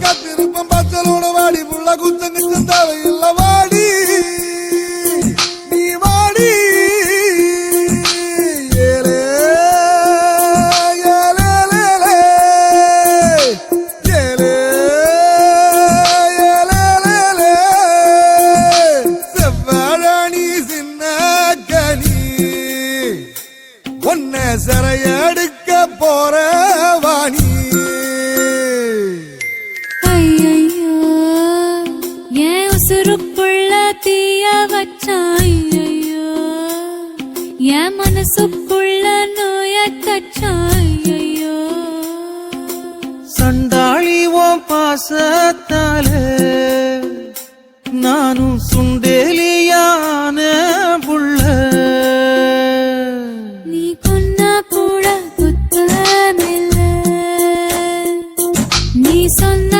பார்த்து காத்திருப்பம். பச்சலோட வாடி புள்ள குத்தங்கிட்டு தேவையில்ல வாடி. நீ வாடி. ஏலே ஏலே ஏலே ஏலே. ஏலே செவ்வாழாணி சின்ன போற வாணி. உசுருக்குள்ள தீய வச்சாய் ஐயோ என் மனசுக்குள்ள நோய கச்சாய் ஐயோ சண்டாளி ஓம் பாசத்தால நானும் சுண்டேலியான புள்ள. நீ நீ சொன்ன